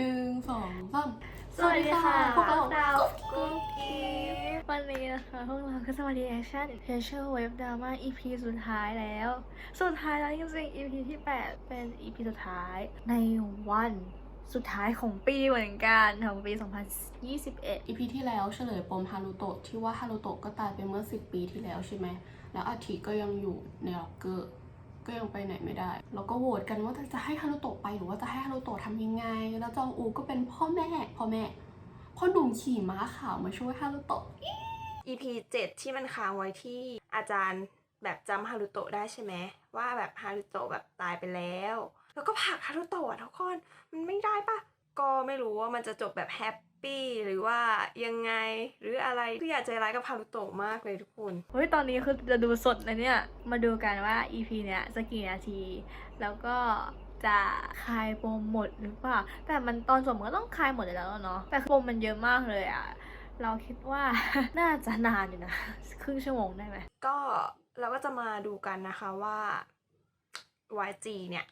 หนึ่งสองสามสวัสดีค่ะพวกเราดาวกุ๊กกิ๊บวันนี้นะคะพวกเราก็จะมาดีแอคชั่นเทเชอร์เว็บดราม่า EP สุดท้ายแล้ว สุดท้ายแล้วจริงๆ EP ที่ 8 เป็น EP สุดท้ายในวันสุดท้ายของปีเหมือนกันของปี 2021อีพีที่แล้วเฉลยปมฮารุโตะที่ว่าฮารุโตะก็ตายไปเมื่อสิบปีที่แล้วใช่ไหม แล้วอาทิก็ยังอยู่ในล็อกเกอร์ ก็ยังไปไหนไม่ได้ แล้วก็โหวตกันว่าจะให้ฮารุโตะไปหรือว่าจะให้ฮารุโตะทำยังไง แล้วจองอูก็เป็นพ่อแม่พ่อแม่พ่อหนุ่มขี่ม้าขาวมาช่วยฮารุโตะ EP 7 ที่มันค้างไว้ที่อาจารย์แบบจำฮารุโตะได้ใช่ไหมว่าแบบฮารุโตะแบบตายไปแล้ว แล้วก็ผักฮารุโตะทุกคนมันไม่ได้ปะก็ไม่รู้ว่ามันจะจบแบบแฮป ปี้หรือว่ายังไงหรืออะไรที่อยากใจร้ายกับฮารุโตะมากเลยทุกคนเฮ้ยตอนนี้คือจะดูสดเลยเนี่ย มาดูกันว่า EP เนี้ยจะกี่นาที แล้วก็จะคลายปมหมดหรือเปล่า แต่มันตอนจบมันก็ต้องคลายหมดอยู่แล้วเนาะแต่ปมมันเยอะมากเลยอะเราคิดว่าน่าจะนานอยู่นะครึ่งชั่วโมงได้ไหมก็เราก็จะมาดูกันนะคะว่า YG เนี่ย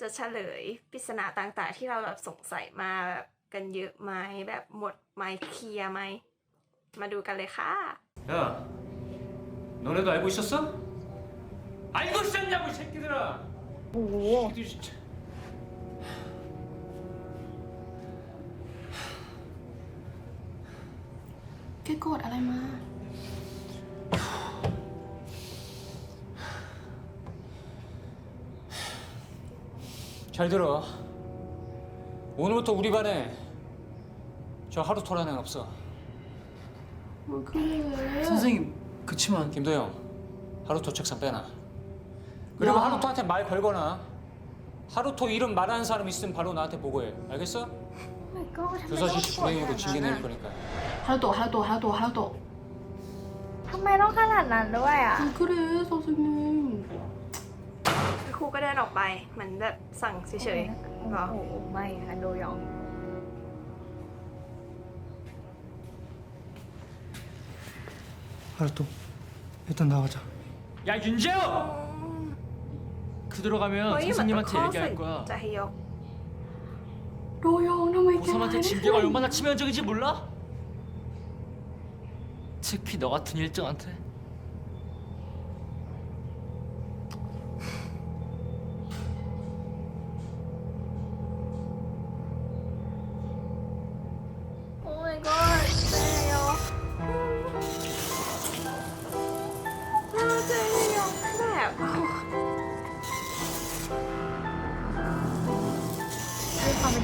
จะเฉลยปริศนาต่างๆ ที่เราแบบสงสัยมาแบบ กันเยอะไหมแบบหมดไหมเคลียร์ไหม มาดูกันเลยค่ะ 야, 너네도 알고 있었어? 알고 있었냐고 이 새끼들아! โอ้โห 새끼들 진짜. แกโกรธอะไรมา 잘 들어. 오늘부터 우리 반에 저 하루토라는 애 없어. มันคือ 선생님 그치만 김도영, 하루토 책상 빼놔. 그리고 야. 하루토한테 말 걸거나 하루토 이름 말하는 사람 있으면 바로 나한테 보고해. 알겠어? my god ทำไม 교사 ต้อง 실시 โกรธข 불행이고 นาด 징계 นั้น 내릴 อะ 거니까. ฮารุโตะฮารุโตะฮารุโตะฮารุโตะ ทำไมต้องขนาดนั้นด้วยอะ มันคือโซซึนึง ครูก็เดินออกไปเหมือนแบบสั่งเฉยๆเหรอ โอ้โหไม่ค่ะโดยอง 알았어. 일단 나가자. 야 윤재호! 그 들어가면 선생님한테 얘기할 거야. 고삼한테 어, 징계가 얼마나 치명적인지 몰라? 특히 너 같은 일정한테. เป็น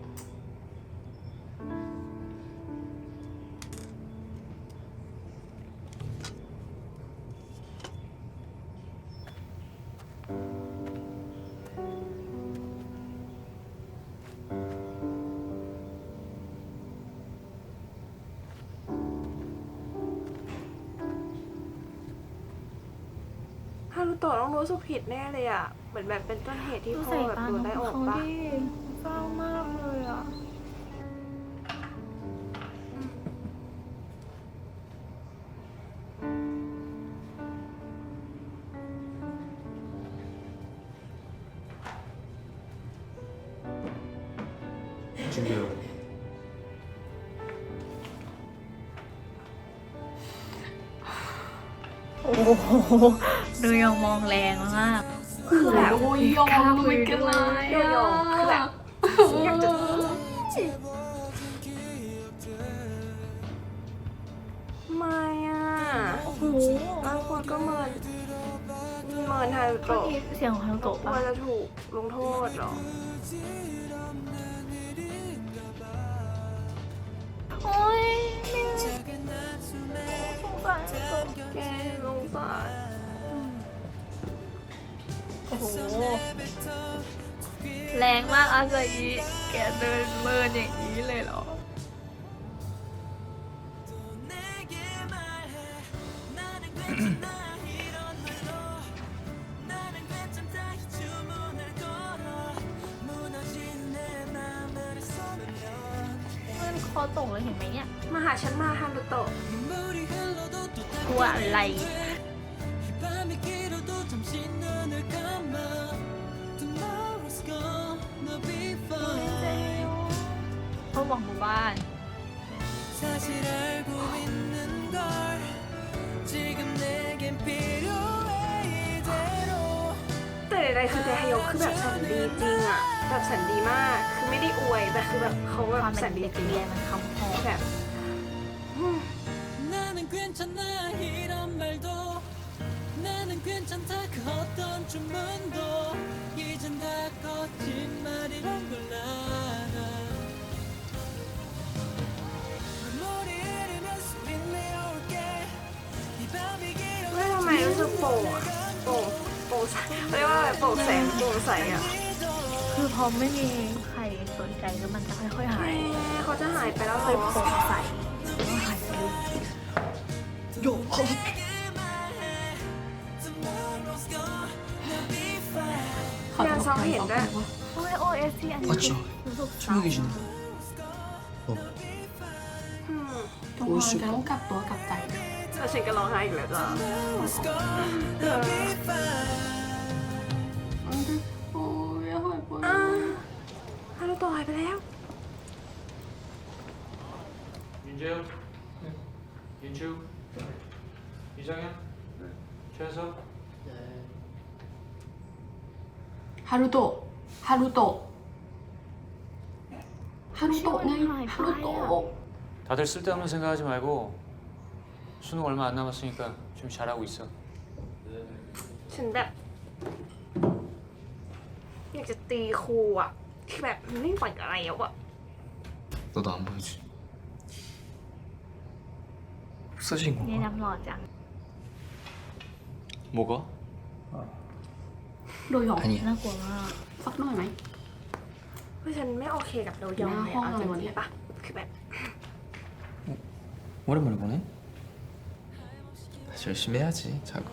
โตะต้องรู้สึกผิดแน่เลยอ่ะ เหมือนแบบเป็นต้นเหตุที่ ดู พ่อ สาย แบบ ตา โดน น้ ไล่อ อ อง ก เขา ปะ ดิเศร้ามากเลยอ่ะ 준비요. โอ้โห ดูยังมองแรงมากคือแบบโดยองกล้าทำคุไมยแกด้วยร้ายโดยองคือแบบอยากจะไม่อะโอ้โหบางคนก็เมินเมินฮารุเมื่อโตะกี้เสียงของฮารุโตะกลัปะวจะถูกลงโทษเหรอโอ้ยไม่สงสารฮารุโตะแกลงสาร โอ้โห แรงมากอาซาอิแกเดินเมินอย่างนี้เลยเหรอ เพื่อนคอตกเลยเห็นไหมเนี่ย มาหาฉันมาฮารุโตะกลัวอะไร แบบแสนดีมาก คือไม่ได้อวยแต่คือแบบเขาแบ ความ บแส เป็น นดี เด็ก จริง เรียนมันคำพอ แบบอืม 나는 괜찮아 이런 말도 나는 괜찮다 그 어떤 주문도 이젠 다 거짓말이란 걸 알아 눈물이 흐르면 소리 내어올게 이 밤이 เฮ้ยทำไมรู้สึกโปร่งอะโปร่งโปร่งใสเรียกว่าอะไรโปร่งแสงโปร่งใสอะ คือพอไม่มีใครสนใจแล้วมันจะค่อยๆหายเขาจะหายไปแล้วเหยผโใสแล้หายไปโยกยาซ้อมเห็นด้วยโอ้ย OST อันนี้รู้สึกเศร้องกคนจะต้องกลับตัวกลับใจแล้วฉันก็ร้องไห้อีกแล้วจ้ะ 윤재영, 윤주, 이정현, 최석. ฮารุโตะฮารุโตะฮารุโตะไงฮารุโตะ 다들 쓸데없는 생각하지 말고 수능 얼마 안 남았으니까 좀 잘하고 있어. ฉันแบบอยากจะตีครูอ่ะคือแบบมันไม่ไหวกับอะไรแล้วอ่ะ 너도 안 보이지? 없어진 เนี่ย 건가? น้ำหล่อจัง 뭐가? โดยหยอง 아니야 น่ากลัวมาก สักหน่อยไหม เพราะฉันไม่โอเคกับโดยองเลย หน้าห้อง เอาจ อะไรวะ ริ เนี่ ง ย ๆปะคือแบบ 오랜만에 보네? 다시 열심히 해야지 작업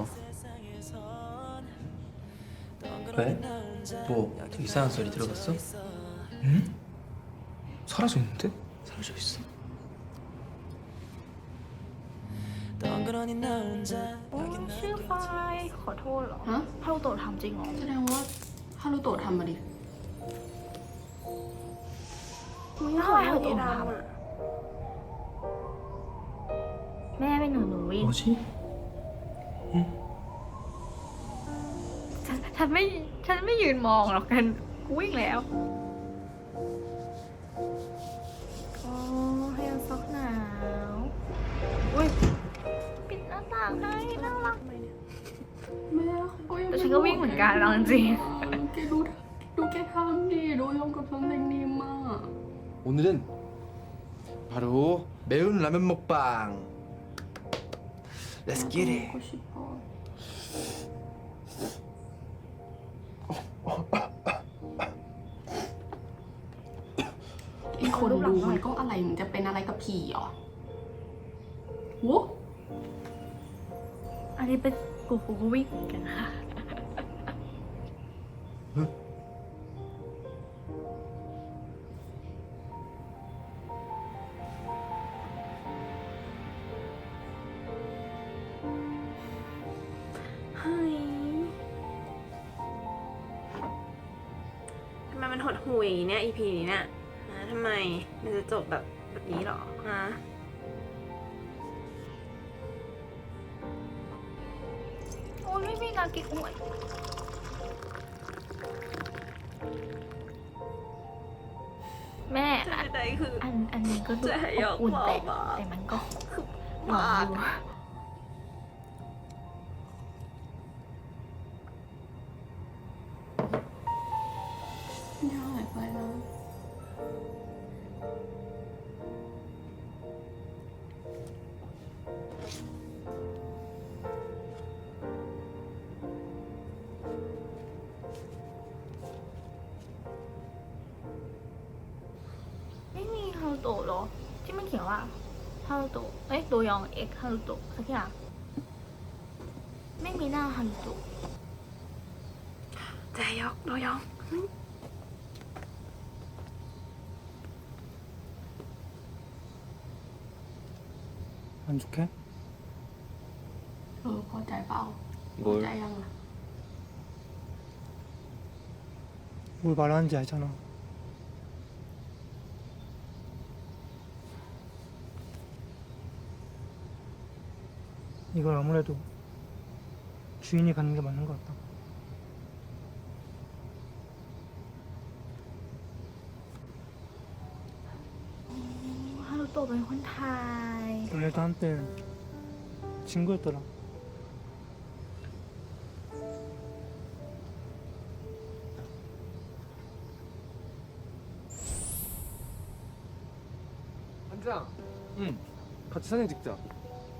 왜? 뭐 이상한 소리 들어봤어? 응? 사라져 있는데? 사라져 있어? 그러니 나 혼자 โอ้ยชื่อไฟขอโทษเหรอ ฮะ ฮารุโตะทำจริงเหรอ แสดงว่าฮารุโตะทำมาดิ มึง ถ้า หาย ฮารุ เอ โตะ ดา ท มอ่ะ ำแม่เป็นหนูหนูวิ่ง 뭐지? ฉันฉันไม่ฉันไม่ยืนมองหรอกกันกูวิ่งแล้วโอ้ให้มันซอกหนาวอุ้ยปิ ดหน้าต่างให้น่ารัก แม่เขายัง แต่ฉันก็วิ่งเหมือนกันเอาจริง แกดูดูแกทำดิโดยหยองกับทำเพลงนี้มาก 오늘은 바로 매운 라면 먹방. Let's get it. ก็ชิบพอไอีคนดูมันก็อะไรมันจะเป็นอะไรกับผีเหรอโว้ อั นี้เป็นกูกูวิ่งกันค่ะเฮ้ยทำไมมันหดหูยอย่างนี้เนี่ย EP นี้เนี่ยนะทำไมมันจะจบแบบแบบนี้หรอฮะ อ้ยไม่มีนากิโอ้ยแม่อันใดๆคืออันอันนี้ก็ดูจะให้ยอกบอุ่นแต่บอกมาแต่มันก็มากลองดูย่ 하루 또, 에? 노영 액 하루 또, 자기야. 맥미나 하루 또. 자역 노영. 응? 안 좋게? Ừ, có trải 뭘, trải 뭘 말하는지 알잖아. 이걸 아무래도 주인이 가는 게 맞는 것 같다. 그래도 한때 친구였더라. 한장. 응. 같이 사진 찍자.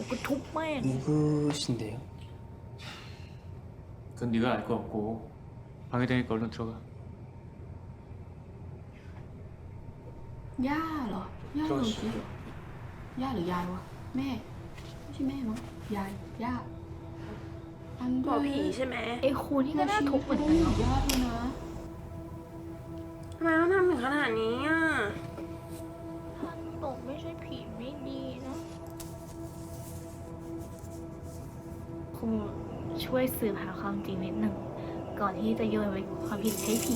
กูก็ทุบแม่ง 누구신데요? 그건 네가 알 거 없고 방해되니까 얼른 들어가. ย่าเหรอย่าโยชิเหรอย่าหรือยายวะแม่ไม่ใช่แม่มั้งยายย่าอัน หมอผีใช่ไหม ไอ้ครูนี่ก็น่าทุบเหมือน ได้ กัน หรื เนาะ อญาติเลยนะ ทำไมต้องทำถึงขนาดนี้อ่ะ ฮันโตะไม่ใช่ผี คงช่วยสืบหาความจริงนิดหนึ่ง ก่อนที่จะโยนไปความผิดให้ผี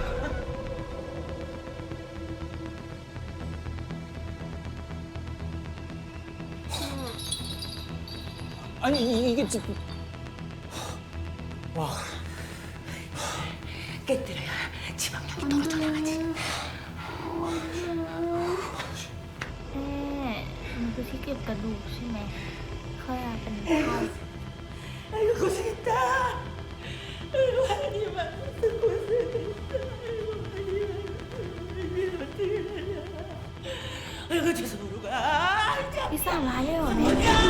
아니 이게 지금 와 깨뜨려야 지방력이 떨어져 나가지. 네, 새끼가 너무 심해. 커야 된다. 아이고 고생했다. 아이고 하나님아 고생했다. 아이고 하나님아 어떻게 하냐. 아이고 죄송합니다. 이 사람 와요.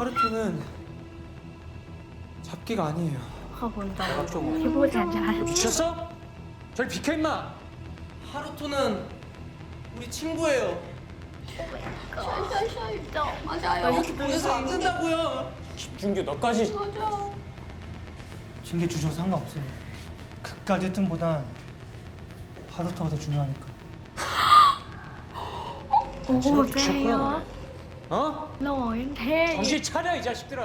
하루토는 잡기가 아니에요. 하고 온다. 좀 해보자자. 미쳤어? 절 비켜 임마. 하루토는 우리 친구예요. 샤샤샤 있죠. 맞아요. 이렇게 보내서 안 된다고요. 집중교 너까지 맞아. 징계 주셔도 상관없어요. 그까지 틈보단 하루토가 더 중요하니까. 오, 그래요? 어? หล่อยังเท่ 정신 차려 이 자식들아.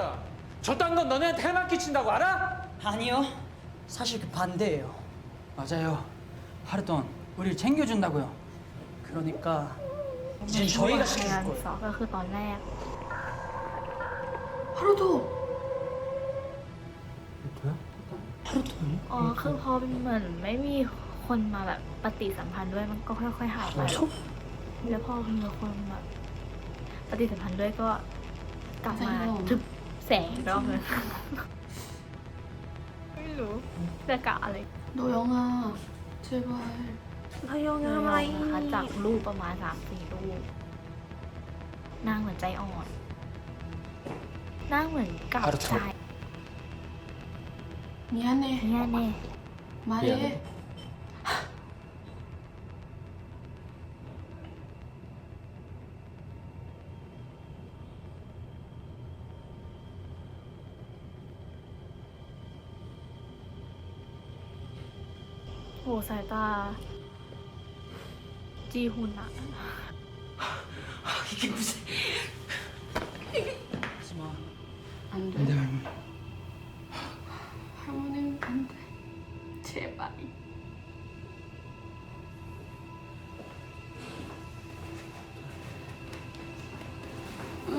저딴 건 너네한테 해만 끼친다고 알아? 아니요. 사실 그 반대예요. 맞아요. 하루 동안 우리를 챙겨준다고요. 그러니까 이제 저희가 พยายาม 시킬 ส 거예요. องก็คือตอนแรก ฮารุโตะ 하루토야? 하루토니? อ๋อ คือพอเหมือนไม่มีคนมาแบบปฏิสัมพันธ์ด้วยมันก็ค่อยๆหายไป แล้วพอมีคนแบบ ปฏิสัมพันธ์ด้วยก็กลับมาทึบแสงอีกรอบนึงไม่รู้จะกะอะไรโดยองอะเจ็บไปเรายองเยทำอะอะไรๆนะคะจากรูปประมาณสามสี่รูปนางเหมือนใจอ่อนนางเหมือนกับฮารุโตะใจเนี่ยเน่เนี่ยเน่มาเลเดี๋ย ยว โหสายตา จีฮุนอะ 이게 무슨 อันเด 근데 อร์ 할머니 ฮาร์โมนีอันเดอร์เจ็บไป เอ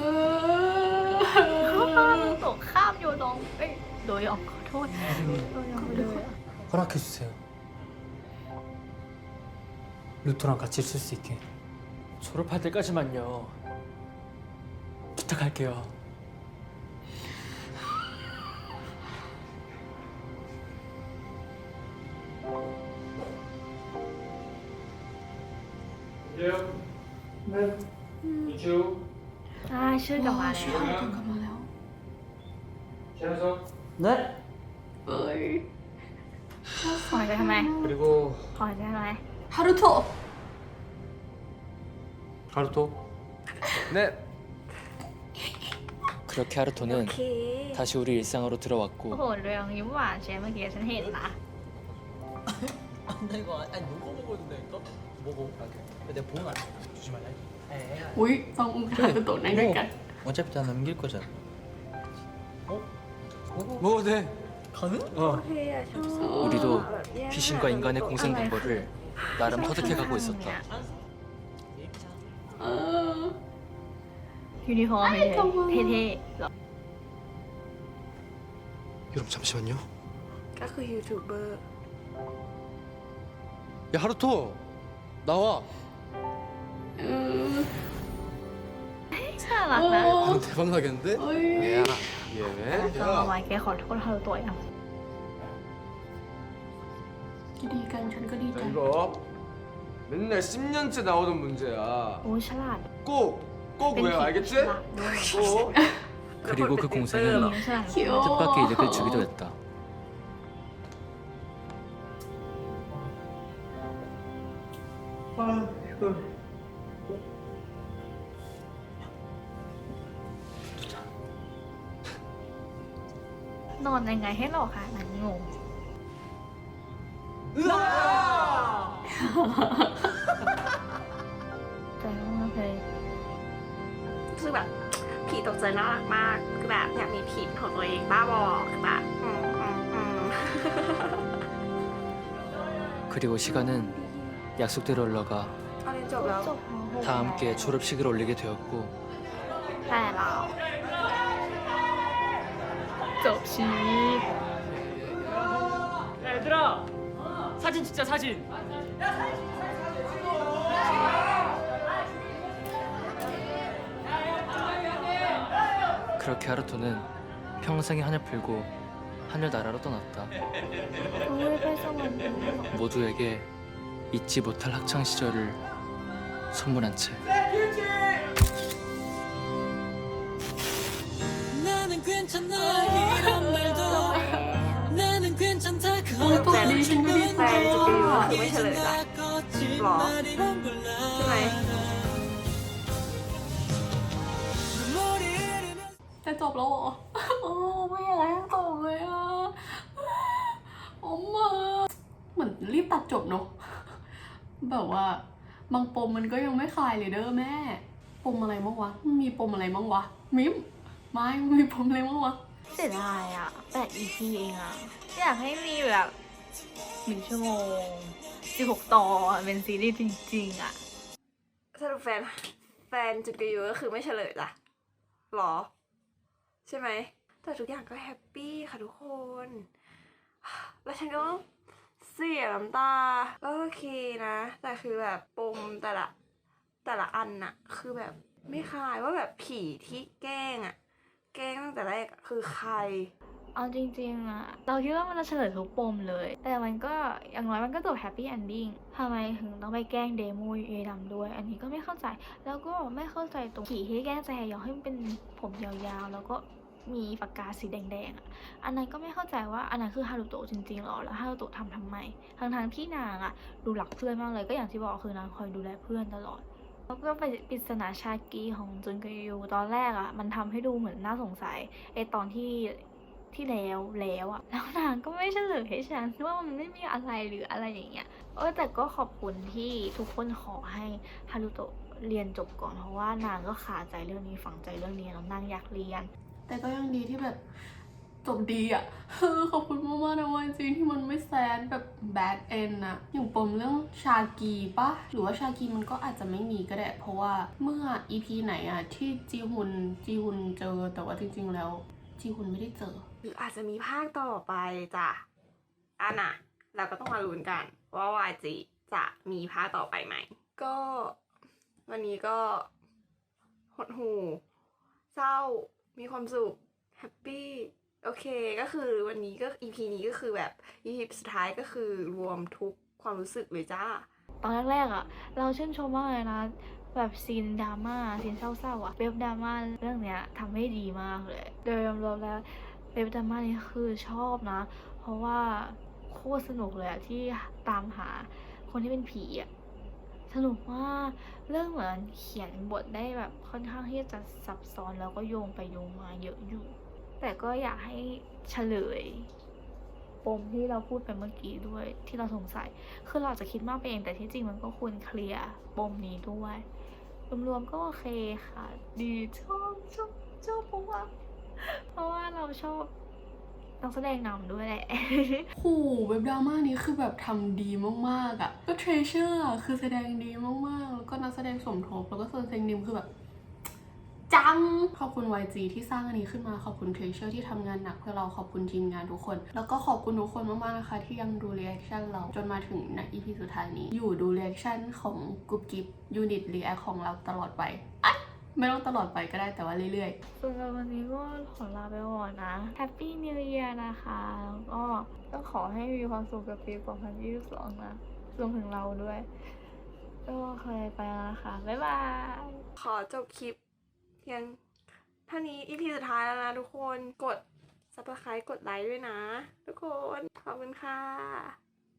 อ ตกข้ามโยดองเอ้ยโดยองขอโทษโดยองไปเลยอะ 허락해 주세요. 루토랑 같이 있을 수 있게. 졸업할 때까지만요. 부탁할게요. 네. 이주 อ่าชื่อกลับมา ชื่อ แล้ว เอากลับมาแล้ว 최현석 เนะ เอ้ย ถอยไปทำไม 그리고 ถอยไปทำไม ฮารุโตะ 하루토. 네. 그렇게 โอ 하루토는 เค 다시 우리 일상으로 โอ้โห 들어왔고 เรืองยิ้มหวานเชียเมื่อกี้ฉันเห็นนะ 나 이거 아니 너무 먹어도 될까? 먹어. 내가 보면 안 돼. 주지 말라. อุ้ยต้องฮารุโตะในด้วยกัน 어차피 다 남길 거잖아. 어? 먹어도 돼. 가능? โอ 어. เคอะชอบ 우리도 แบบแย่ 귀신과 인간의 공생 동거를 나름 터득해가고 있었다. เออ ยูนิฟอร์มเลยเท่ๆหรอ 여러분 잠시만요. ก็คือยูทูบเบอร์ 야 하루토 나와. เออ น่ารักนะ 어. 아, 대박 나겠는데? เอ้ย 야, 예. ก็เอาไว้แกขอโทษฮารุโตะยัง ดีกันฉันก็ดีใจ 이거 맨날 10년째 나오는 문제야. โอ้ฉลาด 꼭, 꼭 เป็น 외워, ผี 알겠지? ฉลาดด้วย 꼭. 그리고 그 ผี 공생은 ฉลาด 귀여워 뜻밖의 이득을 주기도 했다. นอนยังไงใ ห้หลอกค่ะนันงง แต่ว่าไม่เคย คือแบบผีตกใจน่ารักมาก คือแบบอยากมีผีของตัวเองบ้าบอคือแบบอืมอืมอืม 그리고 시간은 약속대로 흘러가 เอาเรียนจบแล้ว จบม .6 다 함께 졸업식을 올리게 되었고 แต่เราจบชีวิต 얘들아 사진 찍자 사진. 그렇게 하루토는 평생에 한을 풀고 하늘나라로 떠났다. 모두에게 잊지 못할 학창 시절을 선물한 채. 나는 괜찮아. แตัดิฉันก็ดีแฟนจะไปอยู่คือไม่เฉลยละหรอใช่ไหมจะจบแล้วเหรอโอ้ไม่อยากให้จบเลยอะโอ้มาเหมือนรีบตัดจบเนาะแบบว่าบางปมมันก็ยังไม่คลายเลยเด้อแม่ ปมอะไรบ้างวะ มีปมอะไรบ้างวะ มิมไม่มีปมอะไรบ้างวะเสียดายอะแต่อีพีเองอะอยากให้มีแบบ หนึ่งชั่วโมงสิบหกตอนเป็นซีรีส์จริง ๆ อะสรุปแฟน แฟนจุดกยูก็คือไม่เฉลยละหรอ ใช่ไหม แต่ทุกอย่างก็แฮปปี้ค่ะทุกคน แล้วฉันก็เสียน้ำตา ก็โอเคนะ แต่คือแบบปมแต่ละ แต่ละอันน่ะ คือแบบไม่คลายว่าแบบผีที่แกล้งอะแกล้งตั้งแต่แรกคือใคร เอาจริงๆอะเราคิดว่ามันจะเฉลยทุกปมเลย แต่มันก็อย่างน้อยมันก็จบแฮปปี้เอนดิ้งทำไมถึงต้องไปแกล้งเดโมเอดำด้วย อันนี้ก็ไม่เข้าใจ แล้วก็ไม่เข้าใจตรงขี่ที่แกล้งแจยองให้มันเป็นผมยาวๆ แล้วก็มีปากกาสีแดงๆอะอันนั้นก็ไม่เข้าใจว่าอันนั้นคือฮารุโตะจริงๆหรอ แล้วฮารุโตะทำทำไม ทั้งๆที่นางอะดูหลักเพื่อนมากเลย ก็อย่างที่บอกคือนางคอยดูแลเพื่อนตลอด แล้วก็ไปปริศนาชากีของจุนกยูตอนแรกอะมันทำให้ดูเหมือนน่าสงสัยไอตอนที่ ที่แล้วแล้วอะแล้วนางก็ไม่เฉลยให้ฉันว่ามันไม่มีอะไรหรืออะไรอย่างเงี้ยเออแต่ก็ขอบคุณที่ทุกคนขอให้ฮารุโตะเรียนจบก่อนเพราะว่านางก็ขาดใจเรื่องนี้ฝังใจเรื่องนี้แล้วนางอยากเรียน แต่ก็ยังดีที่แบบจบดีอะขอบคุณมากๆนะวันจริงที่มันไม่แซดแบบ bad end อะอย่างปมเรื่องชากีปะหรือว่าชากีมันก็อาจจะไม่มีก็ได้ เพราะว่าเมื่อ EP ไหนอะที่จีฮุนจีฮุนเจอแต่ว่าจริง ๆ แล้ว จีฮุนไม่ได้เจอ หรืออาจจะมีภาคต่อไปจ้ะอันน่ะ เราก็ต้องมาลุ้นกัน ว่าวายจิจะมีภาคต่อไปไหม ก็วันนี้ก็หดหูเศร้ามีความสุขแฮปปี้โอเคก็คือวันนี้ก็ EP นี้ก็คือแบบ EP สุดท้ายก็คือรวมทุกความรู้สึกเลยจ้า ตอนแรกๆอะเราชื่นชมมากเลยนะ แบบซีนดราม่าซีนเศร้าๆอะเว็บดราม่าเรื่องเนี้ยทำให้ดีมากเลย โดยรวมๆแล้วเว็บดราม่านี่คือชอบนะ เพราะว่าโคตรสนุกเลยอะที่ตามหาคนที่เป็นผีอะสนุกมากเรื่องเหมือนเขียนบทได้แบบค่อนข้างที่จะซับซ้อนแล้วก็โยงไปโยงมาเยอะอยู่ แต่ก็อยากให้เฉลยปมที่เราพูดไปเมื่อกี้ด้วยที่เราสงสัย คือเราจะคิดมากไปเองแต่ที่จริงมันก็ควรเคลียร์ปมนี้ด้วย รวมๆก็โอเคค่ะ ดีชอบชอบชอบเพราะว่าเพราะว่าเราชอบนักแสดงนำด้วยแหละโหเว็บดราม่านี้คือแบบทำดีมากๆอะ่ะก็เทรเชอร์คือแสดงดีมากๆ แล้วก็นักแสดงสมทบแล้วก็โซนเซงนิมคือแบบ จัง ขอบคุณ YG ที่สร้างอันนี้ขึ้นมา ขอบคุณเทรเชอร์ที่ทำงานหนักเพื่อเรา ขอบคุณทีมงานทุกคน แล้วก็ขอบคุณทุกคนมากๆนะคะ ที่ยังดูรีแอคชั่นเราจนมาถึงใน EP สุดท้ายนี้ อยู่ดูรีแอคชั่นของกรุ๊ปกิฟยูนิตรีแอคของเราตลอดไปอะไม่ต้องตลอดไปก็ได้แต่ว่าเรื่อยๆสำหรับวันนี้ก็ขอลาไปก่อนนะ Happy New Year นะคะ แล้วก็ก็ขอให้มีความสุขกับปี 2022 นะรวมถึงเราด้วย ก็เคยไปแล้วนะคะ บ๊ายบาย ขอจบคลิปเพียงเท่านี้ EP สุดท้ายแล้วนะทุกคนกด subscribe กดไลค์ด้วยนะ ทุกคน ขอบคุณค่ะ